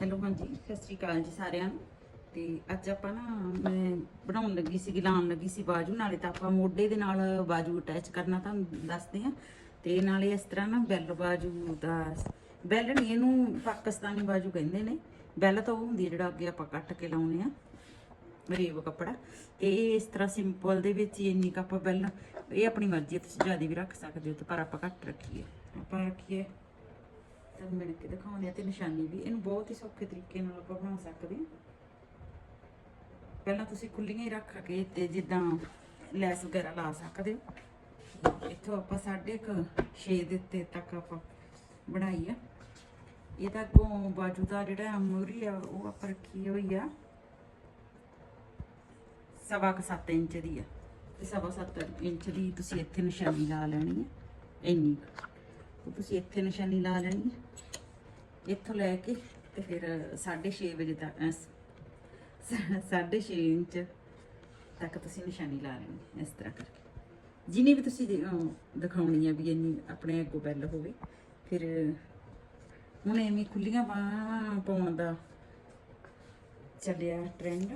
Hello ਹਾਂਜੀ। ਸਤਿ ਸ਼੍ਰੀ ਅਕਾਲ ਜੀ ਸਾਰਿਆਂ ਨੂੰ। ਤੇ ਅੱਜ ਆਪਾਂ ਨਾ, ਮੈਂ ਬਣਾਉਣ ਲੱਗੀ ਸੀ ਲਾਉਣ ਲੱਗੀ ਸੀ ਬਾਜੂ। ਨਾਲੇ ਤਾਂ ਆਪਾਂ ਮੋਢੇ ਦੇ ਨਾਲ ਬਾਜੂ ਅਟੈਚ ਕਰਨਾ ਤੁਹਾਨੂੰ ਦੱਸਦੇ ਆ ਤੇ ਨਾਲੇ ਇਸ ਤਰ੍ਹਾਂ ਨਾ ਬੈਲ ਬਾਜੂ ਦਾ, ਬੈਲ ਨਹੀਂ, ਇਹਨੂੰ ਪਾਕਿਸਤਾਨੀ ਬਾਜੂ ਕਹਿੰਦੇ ਨੇ। ਬੈਲ ਤਾਂ ਉਹ ਹੁੰਦੀ ਹੈ ਜਿਹੜਾ ਅੱਗੇ ਆਪਾਂ ਕੱਟ ਕੇ ਲਾਉਨੇ ਆ, ਰੇਵ ਕੱਪੜਾ। ਤੇ ਇਹ ਇਸ ਤਰ੍ਹਾਂ ਸਿੰਪਲ ਦੇ ਵਿੱਚ ਹੀ ਇੰਨੀ ਕੱਪ ਬੈਲ, ਇਹ ਆਪਣੀ ਮਰਜ਼ੀ ਹੈ ਤੁਸੀਂ ਜ਼ਿਆਦਾ ਵੀ ਰੱਖ ਸਕਦੇ ਹੋ ਤੇ ਪਰ ਆਪਾਂ ਘੱਟ ਰੱਖੀਏ। ਆਪਾਂ ਰੱਖੀਏ। ਤੁਹਾਨੂੰ ਮਿਲ ਕੇ ਦਿਖਾਉਂਦੇ ਆ ਤੇ ਨਿਸ਼ਾਨੀ ਵੀ। ਇਹਨੂੰ ਬਹੁਤ ਹੀ ਸੌਖੇ ਤਰੀਕੇ ਨਾਲ ਆਪਾਂ ਬਣਾ ਸਕਦੇ ਹਾਂ। ਪਹਿਲਾਂ ਤੁਸੀਂ ਖੁੱਲੀਆਂ ਹੀ ਰੱਖ ਕੇ ਤੇ ਜਿੱਦਾਂ ਲੈਸ ਵਗੈਰਾ ਲਾ ਸਕਦੇ ਹੋ। ਇੱਥੋਂ ਆਪਾਂ ਸਾਢੇ ਕੁ 6 ਦੇ ਉੱਤੇ ਤੱਕ ਆਪਾਂ ਬਣਾਈ ਆ। ਇਹਦਾ ਅੱਗੋਂ ਬਾਜੂ ਦਾ ਜਿਹੜਾ ਮੂਰੀ ਆ, ਉਹ ਆਪਾਂ ਰੱਖੀ ਹੋਈ ਆ। ਸਵਾ ਕੁ 7 ਇੰਚ ਦੀ ਆ। ਤੇ ਸਵਾ 7 ਇੰਚ ਦੀ ਤੁਸੀਂ ਇੱਥੇ ਨਿਸ਼ਾਨੀ ਲਾ ਲੈਣੀ ਹੈ ਇੰਨੀ ਤੁਸੀਂ ਇੱਥੇ ਨਿਸ਼ਾਨੀ ਲਾ ਲੈਣੀ ਹੈ। ਇੱਥੋਂ ਲੈ ਕੇ ਤੇ ਫਿਰ 6:30 ਵਜੇ ਤੱਕ 6.5 ਇੰਚ ਤੱਕ ਤੁਸੀਂ ਨਿਸ਼ਾਨੀ ਲਾ ਲੈਣੀ ਇਸ ਤਰ੍ਹਾਂ ਕਰਕੇ। ਜਿੰਨੀ ਵੀ ਤੁਸੀਂ ਦਿਖਾਉਣੀ ਆ ਵੀ ਇੰਨੀ ਆਪਣੇ ਅੱਗੋਂ ਬੈਲ ਹੋਵੇ, ਫਿਰ ਹੁਣ ਐਵੇਂ ਖੁੱਲੀਆਂ ਬਾਹਾਂ ਪਾਉਣ ਦਾ ਚੱਲਿਆ ਟ੍ਰੈਂਡ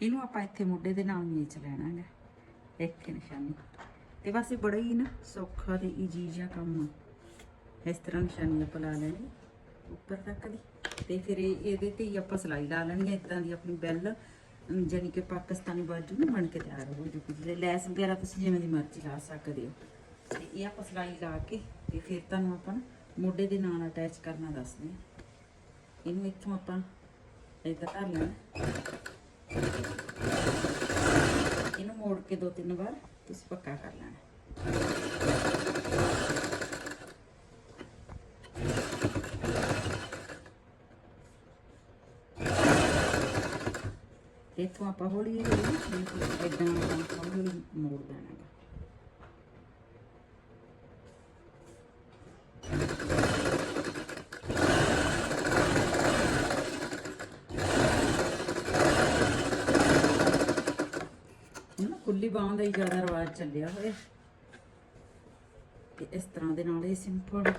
ਇਹਨੂੰ ਆਪਾਂ ਇੱਥੇ ਮੋਢੇ ਦੇ ਨਾਲ ਨੀਚ ਲੈਣਾ ਹੈ ਇੱਥੇ ਨਿਸ਼ਾਨੀ। ਤੇ ਬਸ ਇਹ ਬੜਾ ਹੀ ਨਾ ਸੌਖਾ ਤੇ ਈਜੀ ਜਿਹਾ ਕੰਮ ਆ। ਇਸ ਤਰ੍ਹਾਂ ਨਿਸ਼ਾਨੀ ਆਪਾਂ ਲਾ ਲੈਣੀ ਉੱਪਰ ਤੱਕ ਦੀ। ਤੇ ਫਿਰ ਇਹ- ਇਹਦੇ ਤੇ ਹੀ ਆਪਾਂ ਸਲਾਈ ਲਾ ਲੈਣੀ ਹੈ ਇਦਾਂ ਦੀ ਆਪਣੀ ਬੈਲ ਅਮ, ਜਾਣੀ ਕਿ ਪਾਕਿਸਤਾਨੀ ਬਾਜੂ ਨੂੰ ਬਣ ਕੇ ਤਿਆਰ ਹੋ ਜੂਗੀ। ਜੇ ਲੈਸ ਵਗੈਰਾ ਤੁਸੀਂ ਜਿਵੇਂ ਦੀ ਮਰਜ਼ੀ ਲਾ ਸਕਦੇ ਹੋ। ਤੇ ਇਹ ਆਪਾਂ ਸਲਾਈ ਲਾ ਕੇ ਤੇ ਫਿਰ ਤੁਹਾਨੂੰ ਆਪਾਂ ਮੋਢੇ ਦੇ ਨਾਲ ਅਟੈਚ ਕਰਨਾ ਦੱਸਦੇ ਹਾਂ। ਇਹਨੂੰ ਇੱਥੋਂ ਆਪਾਂ ਏਦਾਂ ਧਰ ਲੈਣਾ। ਇਹਨੂੰ ਮੋੜ ਕੇ ਦੋ ਤਿੰਨ ਵਾਰ ਤੁਸੀਂ ਪੱਕਾ ਕਰ ਲੈਣਾ ਤੇ ਇੱਥੋਂ ਆਪਾਂ ਹੌਲੀ ਹੌਲੀ ਇਦਾਂ ਹੌਲੀ ਮੋੜ ਦੇਣਾ ਗਾ। ਹੁਣ ਨਾ ਖੁੱਲੀ ਬਾਹਾਂ ਦਾ ਹੀ ਜ਼ਿਆਦਾ ਰਿਵਾਜ ਚੱਲਿਆ ਹੋਇਆ। ਤੇ ਇਸ ਤਰ੍ਹਾਂ ਦੇ ਨਾਲ ਇਹ ਸਿੰਪਲ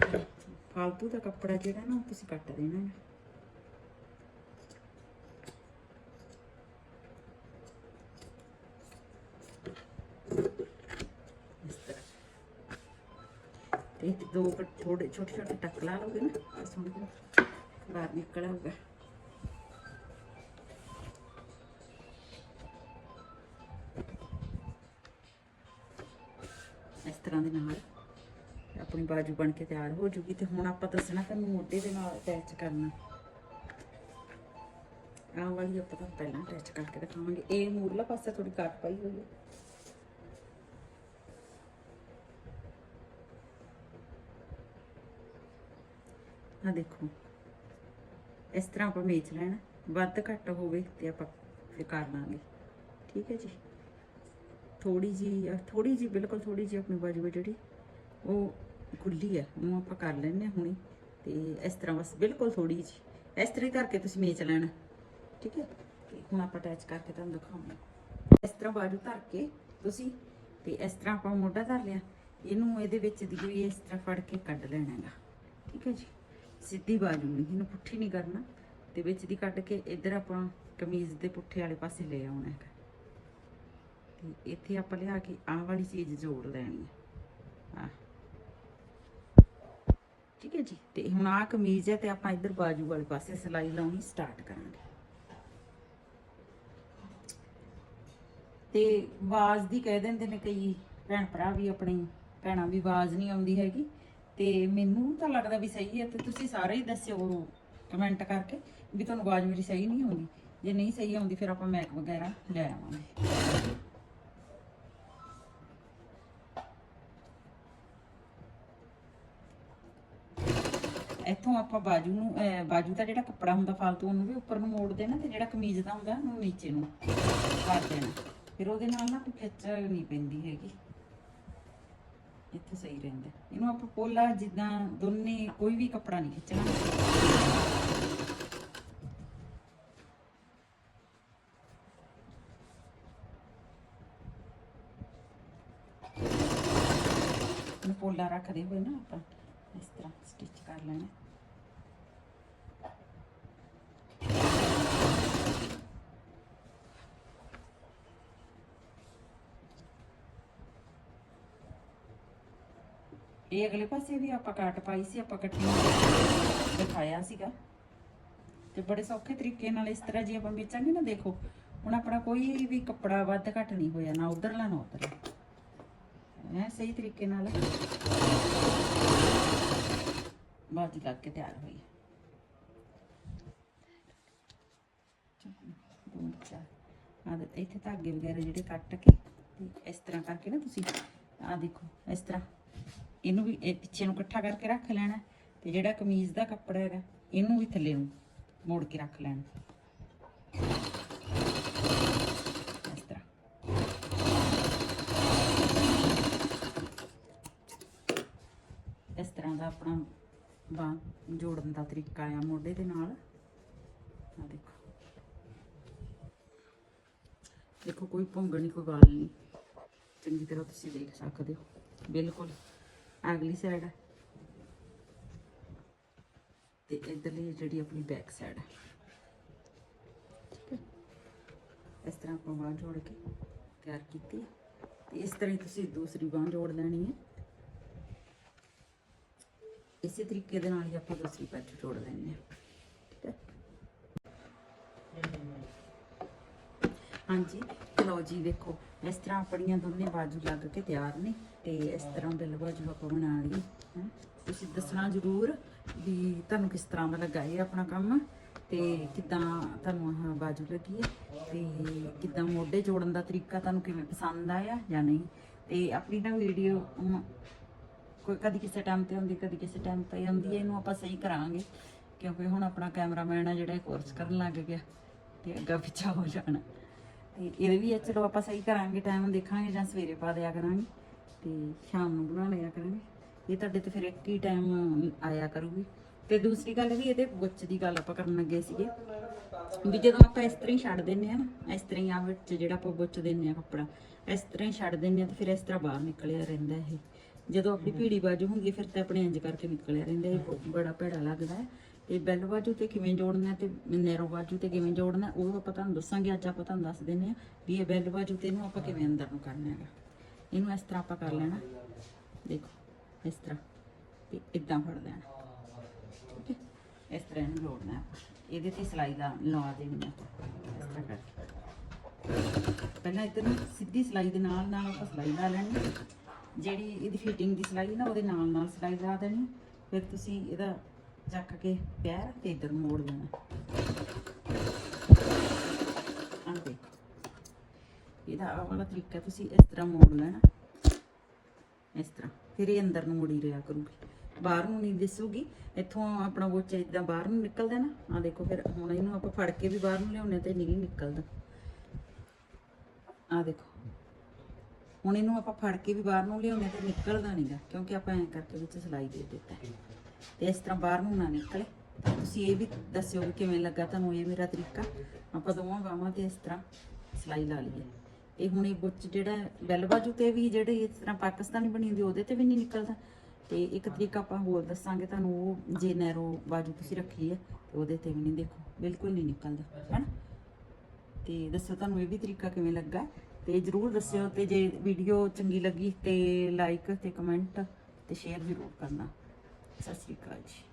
ਫਾਲਤੂ ਦਾ ਕੱਪੜਾ ਜਿਹੜਾ ਨਾ ਤੁਸੀਂ ਕੱਟ ਦੇਣਾ ਹੈ। ਤੇ ਦੋ ਥੋੜੇ ਛੋਟੇ ਛੋਟੇ ਟੱਕ ਲਾ ਲਓਗੇ ਨਾ ਤਾਂ ਬਾਹਰ ਨਿਕਲ ਆਊਗਾ। ਤਰ੍ਹਾਂ ਦੇ ਨਾਲ। ਆਪਣੀ ਬਾਜੂ ਬਣ ਕੇ ਤਿਆਰ ਹੋ ਜੂਗੀ ਤੇ ਹੁਣ ਆਪਾਂ ਦੱਸਣਾ ਤੁਹਾਨੂੰ ਮੋਢੇ ਦੇ ਨਾਲ ਅਟੈਚ ਕਰਨਾ। ਆਹ ਵਾਲੀ ਆਪਾਂ ਤਾਂ ਪਹਿਲਾਂ ਅਟੈਚ ਕਰਕੇ ਦਿਖਾਵਾਂਗੇ। ਇਹ ਮੂਰਲਾ ਪਾਸਾ ਥੋੜੀ ਕੱਟ ਪਾਈ ਹੋਈ ਹੈ। ਆ ਦੇਖੋ, ਇਸ ਤਰ੍ਹਾਂ ਆਪਾਂ ਮੇਚ ਲੈਣਾ। ਵੱਧ ਘੱਟ ਹੋਵੇ ਤੇ ਆਪਾਂ ਫਿਰ ਕਰ ਲਾਂਗੇ। ਠੀਕ ਹੈ ਜੀ? ਥੋੜੀ ਜੀ ਥੋੜੀ ਜੀ ਬਿਲਕੁਲ ਥੋੜੀ ਜੀ ਆਪਣੀ ਬਾਜੂ ਹੈ ਜਿਹੜੀ, ਉਹ ਖੁੱਲੀ ਹੈ ਉਹ ਆਪਾਂ ਕਰ ਲੈਣੇ ਹੁਣੀ। ਤੇ ਇਸ ਤਰ੍ਹਾਂ ਬਸ, ਬਿਲਕੁਲ ਥੋੜੀ ਜੀ ਇਸ ਤਰ੍ਹਾਂ ਹੀ ਕਰਕੇ ਤੁਸੀਂ ਮੇਚ ਲੈਣਾ। ਠੀਕ ਹੈ? ਤੇ ਹੁਣ ਆਪਾਂ ਅਟੈਚ ਕਰਕੇ ਤੁਹਾਨੂੰ ਦਿਖਾਉਂਦੇ ਇਸ ਤਰ੍ਹਾਂ ਬਾਜੂ ਧਰ ਕੇ ਤੁਸੀਂ, ਤੇ ਇਸ ਤਰ੍ਹਾਂ ਆਪਾਂ ਮੋਢਾ ਧਰ ਲਿਆ। ਇਹਨੂੰ ਇਹਦੇ ਵਿੱਚ ਦੀ ਵੀ ਇਸ ਤਰ੍ਹਾਂ ਫੜ ਕੇ ਕੱਢ ਲੈਣਾ ਹੈਗਾ। ਠੀਕ ਹੈ ਜੀ? ਸਿੱਧੀ ਬਾਜੂ ਨਹੀਂ, ਇਹਨੂੰ ਪੁੱਠੀ ਨਹੀਂ ਕਰਨਾ। ਤੇ ਵਿੱਚ ਦੀ ਕੱਢ ਕੇ ਇੱਧਰ ਆਪਾਂ ਕਮੀਜ਼ ਦੇ ਪੁੱਠੇ ਵਾਲੇ ਪਾਸੇ ਲੈ ਆਉਣਾ ਹੈਗਾ। ਤੇ ਇੱਥੇ ਆਪਾਂ ਲਿਆ ਕੇ ਆਹ ਵਾਲੀ ਚੀਜ਼ ਜੋੜ ਲੈਣੀ ਹੈ। ਠੀਕ ਹੈ ਜੀ, ਤੇ ਹੁਣ ਆਹ ਕਮੀਜ਼ ਹੈ ਤੇ ਆਪਾਂ ਇੱਧਰ ਬਾਜੂ ਵਾਲੇ ਪਾਸੇ ਸਿਲਾਈ ਲਾਉਣੀ ਸਟਾਰਟ ਕਰਾਂਗੇ। ਤੇ ਆਵਾਜ਼ ਦੀ ਕਹਿ ਦਿੰਦੇ ਨੇ ਕਈ ਭੈਣ ਭਰਾ ਵੀ ਆਪਣੀ, ਭੈਣਾਂ ਵੀ ਆਵਾਜ਼ ਨਹੀਂ ਆਉਂਦੀ ਹੈਗੀ। ਤੇ ਮੈਨੂੰ ਤਾਂ ਲੱਗਦਾ ਵੀ ਸਹੀ ਹੈ ਤੇ ਤੁਸੀਂ ਸਾਰੇ ਹੀ ਦੱਸਿਓ ਕਮੈਂਟ ਕਰਕੇ ਵੀ ਤੁਹਾਨੂੰ ਆਵਾਜ਼ ਮੇਰੀ ਸਹੀ ਨਹੀਂ ਆਉਂਦੀ। ਜੇ ਨਹੀਂ ਸਹੀ ਆਉਂਦੀ ਫਿਰ ਆਪਾਂ ਮੈਕ ਵਗੈਰਾ ਲੈ ਆਵਾਂਗੇ। ਇੱਥੋਂ ਆਪਾਂ ਬਾਜੂ ਨੂੰ ਬਾਜੂ ਦਾ ਜਿਹੜਾ ਕੱਪੜਾ ਹੁੰਦਾ ਫਾਲਤੂ, ਉਹਨੂੰ ਵੀ ਉੱਪਰ ਨੂੰ ਮੋੜ ਦੇਣਾ ਤੇ ਜਿਹੜਾ ਕਮੀਜ਼ ਦਾ ਹੁੰਦਾ ਉਹਨੂੰ ਨੀਚੇ ਨੂੰ ਕਰ ਦੇਣਾ। ਫਿਰ ਉਹਦੇ ਨਾਲ ਨਾ ਕੋਈ ਖਿੱਚ ਨਹੀਂ ਪੈਂਦੀ ਹੈਗੀ। ਇੱਥੇ ਸਹੀ ਰਹਿੰਦਾ। ਇਹਨੂੰ ਆਪਾਂ ਪੋਲਾ ਜਿੱਦਾਂ ਦੋਨੇ, ਕੋਈ ਵੀ ਕੱਪੜਾ ਨਹੀਂ ਖਿੱਚਣਾ। ਪੋਲਾ ਰੱਖਦੇ ਹੋਏ ਨਾ ਆਪਾਂ। ਇਸ ਤਰ੍ਹਾਂ ਸਟਿਚ ਕਰ ਲੈਣਾ ਇਹ ਅਗਲੇ ਪਾਸੇ ਵੀ ਆਪਾਂ ਕਾਟ ਪਾਈ ਸੀ ਆਪਾਂ ਕੱਟੀ ਦਿਖਾਇਆ ਸੀਗਾ ਤੇ ਬੜੇ ਸੌਖੇ ਤਰੀਕੇ ਨਾਲ ਇਸ ਤਰ੍ਹਾਂ ਜੀ ਆਪਾਂ ਵੇਚਾਂਗੇ ਨਾ ਦੇਖੋ ਹੁਣ ਆਪਣਾ ਕੋਈ ਵੀ ਕੱਪੜਾ ਵੱਧ ਘੱਟ ਨਹੀਂ ਹੋਇਆ ਨਾ ਉਧਰਲਾ ਨਾ ਉਧਰਲਾ ਐ ਸਹੀ ਤਰੀਕੇ ਨਾਲ ਬਾਜੀ ਲੱਗ ਕੇ ਤਿਆਰ ਹੋਈ। ਆ ਇੱਥੇ ਧਾਗੇ ਵਗੈਰਾ ਜਿਹੜੇ ਕੱਟ ਕੇ, ਤੇ ਇਸ ਤਰ੍ਹਾਂ ਕਰਕੇ ਨਾ ਤੁਸੀਂ ਆ ਦੇਖੋ, ਇਸ ਤਰ੍ਹਾਂ। ਇਹਨੂੰ ਵੀ, ਇਹ ਪਿੱਛੇ ਨੂੰ ਇਕੱਠਾ ਕਰਕੇ ਰੱਖ ਲੈਣਾ, ਤੇ ਜਿਹੜਾ ਕਮੀਜ਼ ਦਾ ਕੱਪੜਾ ਹੈਗਾ, ਇਹਨੂੰ ਵੀ ਥੱਲੇ ਨੂੰ ਮੋੜ ਕੇ ਰੱਖ ਲੈਣਾ। ਇਸ ਤਰ੍ਹਾਂ। ਇਸ ਤਰ੍ਹਾਂ ਦਾ ਆਪਣਾ ਬਾਂਹ ਜੋੜਨ ਦਾ ਤਰੀਕਾ ਆ ਮੋਢੇ ਦੇ ਨਾਲ। ਆ ਦੇਖੋ। ਦੇਖੋ, ਕੋਈ ਭੁੰਗਣ ਨਹੀਂ, ਕੋਈ ਗੱਲ ਨਹੀਂ। ਚੰਗੀ ਤਰ੍ਹਾਂ ਤੁਸੀਂ ਦੇਖ ਸਕਦੇ ਹੋ। ਬਿਲਕੁਲ ਅਗਲੀ ਸਾਈਡ ਹੈ। ਤੇ ਇਧਰਲੀ ਜਿਹੜੀ ਆਪਣੀ ਬੈਕ ਸਾਈਡ ਹੈ। ਠੀਕ ਹੈ ਇਸ ਤਰ੍ਹਾਂ ਆਪਾਂ ਬਾਂਹ ਜੋੜ ਕੇ ਤਿਆਰ ਕੀਤੀ ਤੇ ਇਸ ਤਰ੍ਹਾਂ ਹੀ ਤੁਸੀਂ ਦੂਸਰੀ ਬਾਂਹ ਜੋੜ ਲੈਣੀ ਹੈ। ਇਸੇ ਤਰੀਕੇ ਦੇ ਨਾਲ ਹੀ ਆਪਾਂ ਦੂਸਰੀ ਪੱਟ ਜੋੜ ਲੈਣੀ ਹਾਂ। ਠੀਕ ਹੈ? ਹਾਂਜੀ, ਲਓ ਜੀ, ਵੇਖੋ, ਇਸ ਤਰ੍ਹਾਂ ਆਪਣੀਆਂ ਦੋਨੇ ਬਾਜੂ ਲੱਗ ਕੇ ਤਿਆਰ ਨੇ ਤੇ ਇਸ ਤਰ੍ਹਾਂ ਬਿੱਲ ਬਾਜੂ ਆਪਾਂ ਬਣਾ ਲਈ ਹੈਂ। ਤੁਸੀਂ ਦੱਸਣਾ ਜ਼ਰੂਰ ਵੀ ਤੁਹਾਨੂੰ ਕਿਸ ਤਰ੍ਹਾਂ ਦਾ ਲੱਗਾ ਇਹ ਆਪਣਾ ਕੰਮ ਤੇ ਕਿਦਾਂ ਤੁਹਾਨੂੰ ਆਹ ਬਾਜੂ ਲੱਗੀ ਹੈ ਤੇ ਕਿਦਾਂ ਮੋਢੇ ਜੋੜਨ ਦਾ ਤਰੀਕਾ ਤੁਹਾਨੂੰ ਕਿਵੇਂ ਪਸੰਦ ਆਇਆ ਜਾਂ ਨਹੀਂ। ਤੇ ਆਪਣੀ ਨਾ ਵੀਡੀਓ ਕੋਈ ਕਦੀ ਕਿਸੇ ਟਾਈਮ ਤੇ ਹੁੰਦੀ ਕਦੀ ਕਿਸੇ ਟਾਈਮ ਤੇ ਹੁੰਦੀ ਹੈ, ਇਹਨੂੰ ਆਪਾਂ ਸਹੀ ਕਰਾਂਗੇ। ਕਿਉਂਕਿ ਹੁਣ ਆਪਣਾ ਕੈਮਰਾਮੈਨ ਆ ਜਿਹੜਾ ਕੋਰਸ ਕਰਨ ਲੱਗ ਗਿਆ ਤੇ ਅੱਗਾ ਪਿੱਛਾ ਹੋ ਜਾਣਾ। ਤੇ ਇਹਦੇ ਵੀ ਇਹ ਚਲੋ ਆਪਾਂ ਸਹੀ ਕਰਾਂਗੇ ਟਾਈਮ ਦੇਖਾਂਗੇ ਜਾਂ ਸਵੇਰੇ ਪਾ ਦਿਆ ਕਰਾਂਗੇ ਤੇ ਸ਼ਾਮ ਨੂੰ ਬਣਾ ਲਿਆ ਕਰਾਂਗੇ। ਇਹ ਤੁਹਾਡੇ ਤੇ ਫਿਰ ਇੱਕ ਹੀ ਟਾਈਮ ਆਇਆ ਕਰੂਗੀ। ਤੇ ਦੂਸਰੀ ਗੱਲ ਵੀ ਇਹਦੇ ਬੁੱਚ ਦੀ ਗੱਲ ਆਪਾਂ ਕਰਨ ਲੱਗੇ ਸੀਗੇ ਵੀ ਜਦੋਂ ਆਪਾਂ ਇਸ ਤਰ੍ਹਾਂ ਹੀ ਛੱਡ ਦਿੰਨੇ ਆ ਨਾ, ਇਸ ਤਰ੍ਹਾਂ ਹੀ ਆ ਵਿੱਚ ਜਿਹੜਾ ਆਪਾਂ ਬੁੱਚ ਦਿੰਨੇ ਆ ਕੱਪੜਾ, ਇਸ ਤਰ੍ਹਾਂ ਹੀ ਛੱਡ ਦਿੰਨੇ ਆ ਤੇ ਫਿਰ ਇਸ ਤਰ੍ਹਾਂ ਬਾਹਰ ਨਿਕਲਿਆ ਰਹਿੰਦਾ ਇਹ। ਜਦੋਂ ਆਪਣੀ ਭੀੜੀ ਬਾਜੂ ਹੁੰਦੀ ਹੈ, ਫਿਰ ਤਾਂ ਆਪਣੇ ਇੰਜ ਕਰਕੇ ਨਿਕਲਿਆ ਰਹਿੰਦਾ ਇਹ ਬੜਾ ਭੈੜਾ ਲੱਗਦਾ ਹੈ। ਤੇ ਬੈਲ ਬਾਜੂ ਤੇ ਕਿਵੇਂ ਜੋੜਨਾ ਹੈ ਤੇ ਨੈਰੋ ਬਾਜੂ ਤੇ ਕਿਵੇਂ ਜੋੜਨਾ ਉਹ ਆਪਾਂ ਤੁਹਾਨੂੰ ਦੱਸਾਂਗੇ। ਅੱਜ ਆਪਾਂ ਤੁਹਾਨੂੰ ਦੱਸ ਦਿੰਨੇ ਆ ਵੀ ਇਹ ਬੈਲ ਬਾਜੂ ਤੇ ਇਹਨੂੰ ਆਪਾਂ ਕਿਵੇਂ ਅੰਦਰ ਨੂੰ ਕਰਨਾ ਹੈਗਾ। ਇਹਨੂੰ ਇਸ ਤਰ੍ਹਾਂ ਆਪਾਂ ਕਰ ਲੈਣਾ। ਦੇਖੋ, ਇਸ ਤਰ੍ਹਾਂ। ਤੇ ਇਦਾਂ ਫੜ ਲੈਣਾ। ਠੀਕ ਹੈ? ਇਸ ਤਰ੍ਹਾਂ ਇਹਨੂੰ ਜੋੜਨਾ ਆਪਾਂ। ਇਹਦੇ ਤੇ ਸਿਲਾਈ ਦਾ ਲਾ ਦੇਣੀ ਹੈ ਇਸ ਤਰ੍ਹਾਂ ਕਰਕੇ। ਪਹਿਲਾਂ ਇੱਧਰ ਨੂੰ ਸਿੱਧੀ ਸਿਲਾਈ ਦੇ ਨਾਲ ਨਾਲ ਆਪਾਂ ਸਿਲਾਈ ਲਾ ਲੈਣੀ ਜਿਹੜੀ ਇਹਦੀ ਫਿਟਿੰਗ ਦੀ ਸਿਲਾਈ ਨਾ, ਉਹਦੇ ਨਾਲ ਨਾਲ ਸਿਲਾਈ ਲਾ ਦੇਣੀ। ਫਿਰ ਤੁਸੀਂ ਇਹਦਾ ਚੱਕ ਕੇ ਪੈਰ ਤੇ ਇੱਧਰ ਨੂੰ ਮੋੜ ਦੇਣਾ। ਆਹ ਇਹਦਾ ਆਹ ਵਾਲਾ ਤਰੀਕਾ ਤੁਸੀਂ ਇਸ ਤਰ੍ਹਾਂ ਮੋੜ ਲੈਣਾ। ਇਸ ਤਰ੍ਹਾਂ। ਫਿਰ ਇਹ ਅੰਦਰ ਨੂੰ ਮੁੜੀ ਰਿਹਾ ਕਰੂਗੀ। ਬਾਹਰ ਨੂੰ ਨਹੀਂ ਦਿਸੂਗੀ। ਇੱਥੋਂ ਆਪਣਾ ਬੋਚਾ ਇਦਾਂ ਬਾਹਰ ਨੂੰ ਨਿਕਲਦਾ ਨਾ ਆ ਦੇਖੋ ਫਿਰ ਹੁਣ ਇਹਨੂੰ ਆਪਾਂ ਫੜ ਕੇ ਵੀ ਬਾਹਰ ਨੂੰ ਲਿਆਉਣੇ ਤੇ ਨਹੀਂ ਨਿਕਲਦਾ। ਆ ਦੇਖੋ। ਹੁਣ ਇਹਨੂੰ ਆਪਾਂ ਫੜ ਕੇ ਵੀ ਬਾਹਰ ਨੂੰ ਲਿਆਉਣੇ ਤੇ ਨਿਕਲਦਾ ਨਹੀਂਗਾ ਕਿਉਂਕਿ ਆਪਾਂ ਐਂ ਕਰਕੇ ਵਿੱਚ ਸਿਲਾਈ ਦੇ ਦਿੱਤਾ ਹੈ। ਤੇ ਇਸ ਤਰ੍ਹਾਂ ਬਾਹਰ ਨੂੰ ਨਾ ਨਿਕਲੇ। ਤੁਸੀਂ ਇਹ ਵੀ ਦੱਸਿਓ ਵੀ ਕਿਵੇਂ ਲੱਗਾ ਤੁਹਾਨੂੰ ਇਹ ਮੇਰਾ ਤਰੀਕਾ? ਆਪਾਂ ਦੋਵਾਂ ਬਾਹਾਂ ਤੇ ਇਸ ਤਰ੍ਹਾਂ ਸਿਲਾਈ ਲਾ ਲਈਏ। ਇਹ ਹੁਣ ਇਹ ਬੁੱਚ ਜਿਹੜਾ ਬੈਲ ਬਾਜੂ ਤੇ ਵੀ ਜਿਹੜੇ ਇਸ ਤਰ੍ਹਾਂ ਪਾਕਿਸਤਾਨੀ ਬਣੀ ਹੁੰਦੀ ਉਹਦੇ ਤੇ ਵੀ ਨਹੀਂ ਨਿਕਲਦਾ। ਤੇ ਇੱਕ ਤਰੀਕਾ ਆਪਾਂ ਹੋਰ ਦੱਸਾਂਗੇ ਤੁਹਾਨੂੰ, ਉਹ ਜੇ ਨੈਰੋ ਬਾਜੂ ਤੁਸੀਂ ਰੱਖੀ ਹੈ, ਤੇ ਉਹਦੇ ਤੇ ਵੀ ਨਹੀਂ ਦੇਖੋ, ਬਿਲਕੁਲ ਨਹੀਂ ਨਿਕਲਦਾ, ਹੈਨਾ? ਤੇ ਦੱਸੋ ਤੁਹਾਨੂੰ ਇਹ ਵੀ ਤਰੀਕਾ ਕਿਵੇਂ ਲੱਗਾ ਤੇ ਜਰੂਰ ਦੱਸਿਓ ਤੇ ਜੇ ਵੀਡੀਓ ਚੰਗੀ ਲੱਗੀ ਤੇ ਲਾਈਕ ਤੇ ਕਮੈਂਟ ਤੇ ਸ਼ੇਅਰ ਜ਼ਰੂਰ ਕਰਨਾ। ਸਤਿ ਸ਼੍ਰੀ ਅਕਾਲ ਜੀ।